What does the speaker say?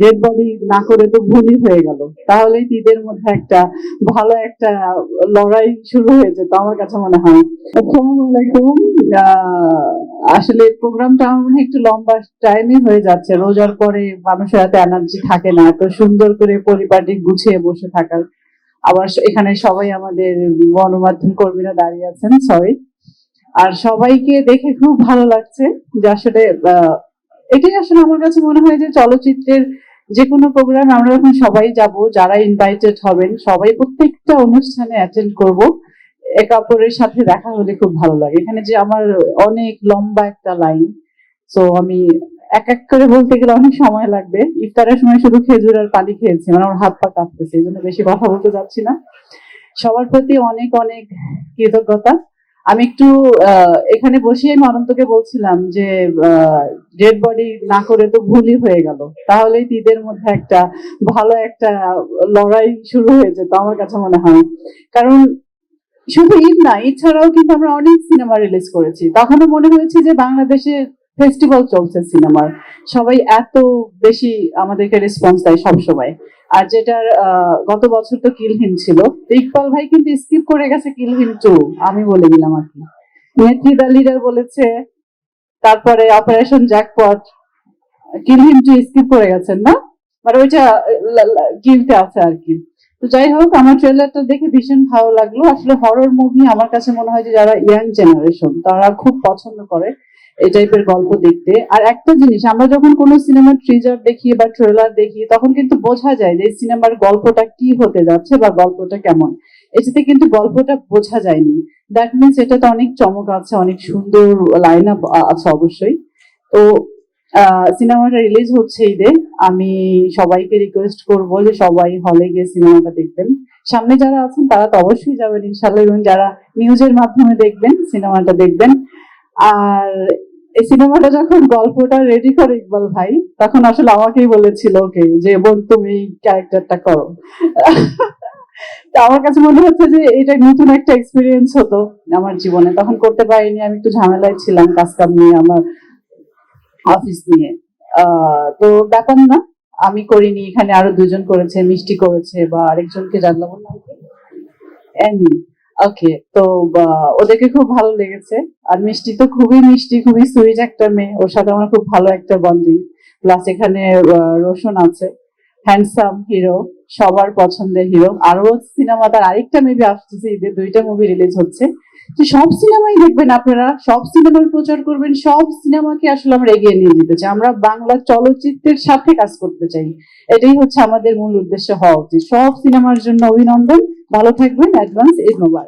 Dead body না করে তো ভুলই হয়ে গেল। তাহলেই ঈদের মধ্যে একটা ভালো একটা লড়াই শুরু হয়ে যেত আমার কাছে মনে হয়। আসলে প্রোগ্রামটা আমার মনে হয় একটু লম্বা টাইমে হয়ে যাচ্ছে। রোজার পরে মানুষের হাতে এনার্জি থাকে না এত সুন্দর করে পরিপাটি গুছিয়ে বসে থাকার। আবার এখানে সবাই আমাদের গণমাধ্যম কর্মীরা দাঁড়িয়ে আছেন সরি আর সবাইকে দেখে খুব ভালো লাগছে যে আসলে এটাই আসলে আমার কাছে মনে হয় যে চলচ্চিত্রের যে কোনো প্রোগ্রাম আমরা যখন সবাই যাব, যারা ইনভাইটেড হবেন, সবাই প্রত্যেকটা অনুষ্ঠানে অ্যাটেন্ড করব। একে অপরের সাথে দেখা হলে খুব ভালো লাগে। এখানে যে আমার অনেক লম্বা একটা লাইন তো আমি এক এক করে বলতে গেলে অনেক সময় লাগবে। ইফতারের সময় শুধু খেজুর আর পানি খেয়েছি মানে আমার হাত পা কাঁপতেছে, এই জন্য বেশি কথা বলতে যাচ্ছি না। সবার প্রতি অনেক অনেক কৃতজ্ঞতা। আমি একটু এখানে বসিয়ে আমি অনন্তকে বলছিলাম যে ডেড বডি না করে তো ভুলই হয়ে গেল। তাহলে ঈদের মধ্যে একটা ভালো একটা লড়াই শুরু হয়ে যেত আমার কাছে মনে হয়। কারণ শুধু ঈদ না ঈদ ছাড়াও কিন্তু আমরা অনেক সিনেমা রিলিজ করেছি। তখনও মনে হয়েছে যে বাংলাদেশে ফেস্টিভ্যাল চলছে সিনেমার। সবাই এত বেশি আমাদেরকে রেসপন্স দেয় সবসময়। আর যেটার গত বছর তো কিলহিম ছিল। ইকবাল ভাই কিন্তু স্কিপ করে গেছে কিলহিম টু আমি বলে দিলাম আর কি। নেত্রীদা লিডার বলেছে, তারপরে operation jackpot kill him to skip করে গেছেন না? মানে ওইটা গিফটে আছে আর কি। তো যাই হোক, আমার ট্রেলারটা দেখে ভীষণ ভালো লাগল। আসলে হরর মুভি আমার কাছে মনে হয় যে যারা ইয়াং জেনারেশন তারা খুব পছন্দ করে। এই টাইপের গল্প দেখতে। আর একটা জিনিস, আমরা যখন কোনো সিনেমার ট্রিজার দেখি বা ট্রেলার দেখি, তখন কিন্তু বোঝা যায় যে সিনেমার গল্পটা কি হতে যাচ্ছে বা গল্পটা কেমন। এটাতে কিন্তু গল্পটা বোঝা যায়নি। দ্যাট মিনস এটাতে অনেক চমক আছে, অনেক সুন্দর লাইন আপ আছে অবশ্যই। তো সিনেমাটা রিলিজ হচ্ছে ঈদে। আমি সবাইকে রিকোয়েস্ট করব যে সবাই হলে গিয়ে সিনেমাটা দেখবেন। সামনে যারা আছেন, তারা তো অবশ্যই যাবেন ইনশাল্লাহ এবং যারা নিউজের মাধ্যমে দেখবেন সিনেমাটা দেখবেন। আর এই সিনেমাটা যখন গল্পটা রেডি করে ইকবাল ভাই, তখন আসলে আমাকেই বলেছিল, ওকে, যে বোন, তুমি ক্যারেক্টারটা করো। আমার কাছে মনে হচ্ছে যে এটা নতুন একটা এক্সপিরিয়েন্স হতো আমার জীবনে। তখন করতে পারিনি, আমি একটু ঝামেলায় ছিলাম কাজ কাম নিয়ে, আমার অফিস নিয়ে। তো ব্যাপার না, আমি করিনি, এখানে আরও দুজন করেছে, মিষ্টি করেছে, বা আরেকজনকে জানলাম। অ্যানি ওকে তো ওদেরকে খুব ভালো লেগেছে। আর মিষ্টি তো খুবই মিষ্টি, খুবই সুইট একটা মেয়ে। ওর সাথে আমার খুব ভালো একটা বন্ডিং প্লাস এখানে রোশন আছে। হ্যান্ডসাম হিরো সবার পছন্দের হিরো আরও সিনেমা তার আরেকটা মেবি আসতেছে, ঈদের দুইটা মুভি রিলিজ হচ্ছে। তো সব সিনেমাই দেখবেন আপনারা। সব সিনেমার প্রচার করবেন। সব সিনেমাকে আসলে আমরা এগিয়ে নিয়ে যেতে চাই। আমরা বাংলা চলচ্চিত্রের সাথে কাজ করতে চাই। এটাই হচ্ছে আমাদের মূল উদ্দেশ্য হওয়া উচিত। সব সিনেমার জন্য অভিনন্দন। ভালো থাকবেন। অ্যাডভান্স ঈদ মোবারক